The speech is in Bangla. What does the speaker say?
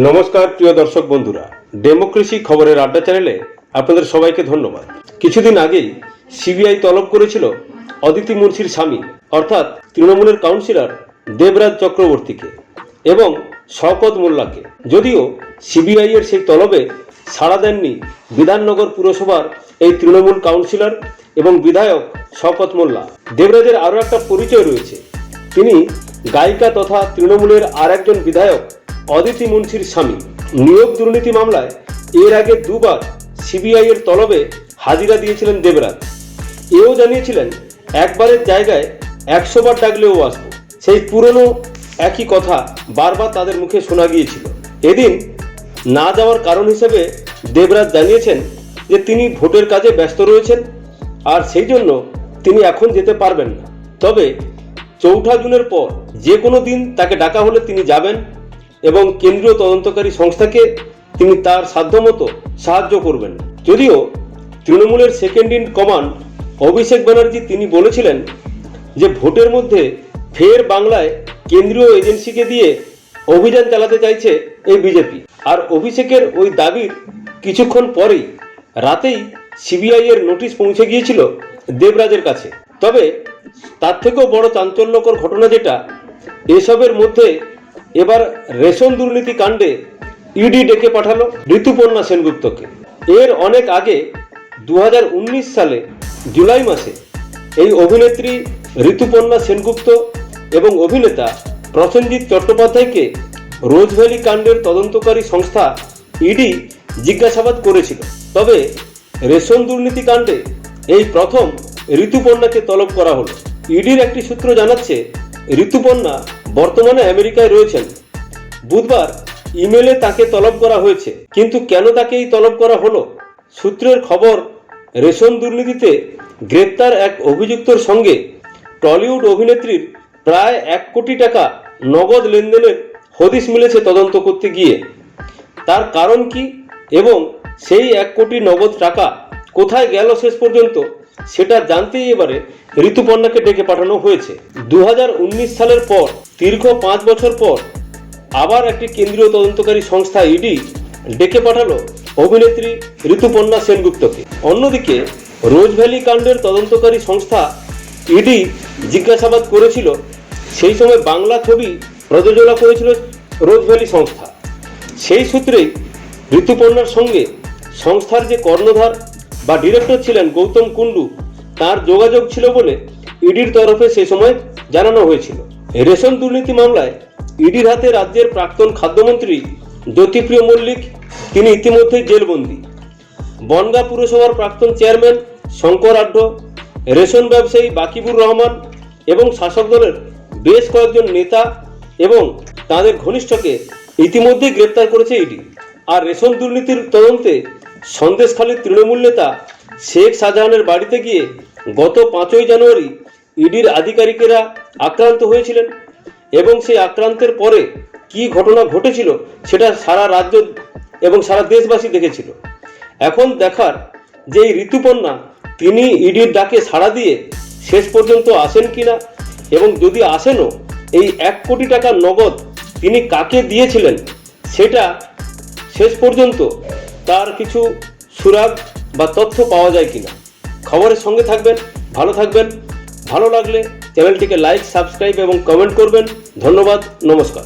নমস্কার, প্রিয় দর্শক বন্ধুরা। ডেমোক্রেসি খবরের আড্ডা চ্যানেলে আপনাদের সবাইকে ধন্যবাদ। কিছুদিন আগেই সিবিআই তলব করেছিল অদিতি মুন্সির স্বামী, অর্থাৎ তৃণমূলের কাউন্সিলর দেবরাজ চক্রবর্তীকে এবং শওকত মোল্লাকে। যদিও সিবিআই এর সেই তলবে সাড়া দেননি বিধাননগর পুরসভার এই তৃণমূল কাউন্সিলর এবং বিধায়ক শওকত মোল্লা। দেবরাজের আরও একটা পরিচয় রয়েছে। তিনি গায়িকা তথা তৃণমূলের আর একজন বিধায়ক অদিতি মুন্সির স্বামী। নিয়োগ দুর্নীতি মামলায় এর আগে দুবার সিবিআই এর তলবে হাজিরা দিয়েছিলেন দেবরাজ। এও জানিয়েছিলেন, একবারের জায়গায় একশো বার ডাকলেও আসব। সেই পুরনো একই কথা বারবার তাদের মুখে শোনা গিয়েছিল। এদিন না যাওয়ার কারণ হিসেবে দেবরাজ জানিয়েছেন যে তিনি ভোটের কাজে ব্যস্ত রয়েছেন আর সেই জন্য তিনি এখন যেতে পারবেন না। তবে চৌঠা জুনের পর যে কোনো দিন তাকে ডাকা হলে তিনি যাবেন। এবং কেন্দ্রীয় তদন্তকারী সংস্থাকে তিনি তার সাধ্যমতো সাহায্য করবেন। যদিও তৃণমূলের second in command Abhishek Banerjee তিনি বলেছিলেন যে ভোটের মধ্যে ফের বাংলায় কেন্দ্রীয় এজেন্সিকে দিয়ে অভিযান চালাতে চাইছে এই বিজেপি। আর অভিষেকের ওই দাবির কিছুক্ষণ পরেই রাতেই সিবিআই এর নোটিশ পৌঁছে গিয়েছিল দেবরাজের কাছে। তবে তার থেকেও বড় চাঞ্চল্যকর ঘটনা যেটা, এসবের মধ্যে এবার রেশন দুর্নীতি কাণ্ডে ইডি ডেকে পাঠালো ঋতুপর্ণা সেনগুপ্তকে। এর অনেক আগে দু হাজার উনিশ সালে, জুলাই মাসে, এই অভিনেত্রী ঋতুপর্ণা সেনগুপ্ত এবং অভিনেতা প্রসেনজিৎ চট্টোপাধ্যায়কে রোজভ্যালি কাণ্ডের তদন্তকারী সংস্থা ইডি জিজ্ঞাসাবাদ করেছিল। তবে রেশন দুর্নীতি কাণ্ডে এই প্রথম ঋতুপর্ণাকে তলব করা হলো। ইডির একটি সূত্র জানাচ্ছে, ঋতুপর্ণা বর্তমানে আমেরিকায় রয়েছেন। বুধবার ইমেলে তাকে তলব করা হয়েছে। কিন্তু কেন তাকে এই তলব করা হলো? সূত্রের খবর, রেশন দুর্নীতিতে গ্রেপ্তার এক অভিযুক্তর সঙ্গে টলিউড অভিনেত্রীর প্রায় এক কোটি টাকা নগদ লেনদেনের হদিশ মিলেছে তদন্ত করতে গিয়ে। তার কারণ কি এবং সেই এক কোটি নগদ টাকা কোথায় গেল শেষ পর্যন্ত, সেটা জানতেই এবারে ঋতুপর্ণাকে ডেকে পাঠানো হয়েছে। দু হাজার উনিশ সালের পর দীর্ঘ পাঁচ বছর পর আবার একটি কেন্দ্রীয় তদন্তকারী সংস্থা ইডি ডেকে পাঠালো অভিনেত্রী ঋতুপর্ণা সেনগুপ্তকে। অন্যদিকে রোজভ্যালি কাণ্ডের তদন্তকারী সংস্থা ইডি জিজ্ঞাসাবাদ করেছিল, সেই সময় বাংলা ছবি প্রযোজনা করেছিল রোজভ্যালি সংস্থা। সেই সূত্রেই ঋতুপর্ণার সঙ্গে সংস্থার যে কর্ণধার বা ডিরেক্টর ছিলেন গৌতম কুণ্ডু, তার যোগাযোগ ছিল বলে ইডির তরফে সে সময় জানানো হয়েছিল। রেশন দুর্নীতি মামলায় ইডির হাতে রাজ্যের প্রাক্তন খাদ্যমন্ত্রী জ্যোতিপ্রিয় মল্লিক, তিনি ইতিমধ্যেই জেলবন্দী। বনগাঁ পুরসভার প্রাক্তন চেয়ারম্যান শঙ্কর আঢ্য রেশন ব্যবসায়ী বাকিবুর রহমান এবং শাসক দলের বেশ কয়েকজন নেতা এবং তাদের ঘনিষ্ঠকে ইতিমধ্যেই গ্রেপ্তার করেছে ইডি। আর রেশন দুর্নীতির তদন্তে সন্দেশখালীর তৃণমূল নেতা শেখ শাহজাহানের বাড়িতে গিয়ে গত পাঁচই জানুয়ারি ইডির আধিকারিকেরা আক্রান্ত হয়েছিলেন এবং সেই আক্রান্তের পরে কি ঘটনা ঘটেছিল সেটা সারা রাজ্য এবং সারা দেশবাসী দেখেছিল। এখন দেখার যে এই ঋতুপর্ণা তিনি ইডির ডাকে সাড়া দিয়ে শেষ পর্যন্ত আসেন কিনা এবং যদি আসেনও, এই এক কোটি টাকা নগদ তিনি কাকে দিয়েছিলেন, সেটা শেষ পর্যন্ত তার কিছু সুরাগ বা তথ্য পাওয়া যায় কিনা। খবরের সঙ্গে থাকবেন, ভালো থাকবেন। ভালো লাগলে চ্যানেলটিকে লাইক সাবস্ক্রাইব এবং কমেন্ট করবেন। ধন্যবাদ নমস্কার।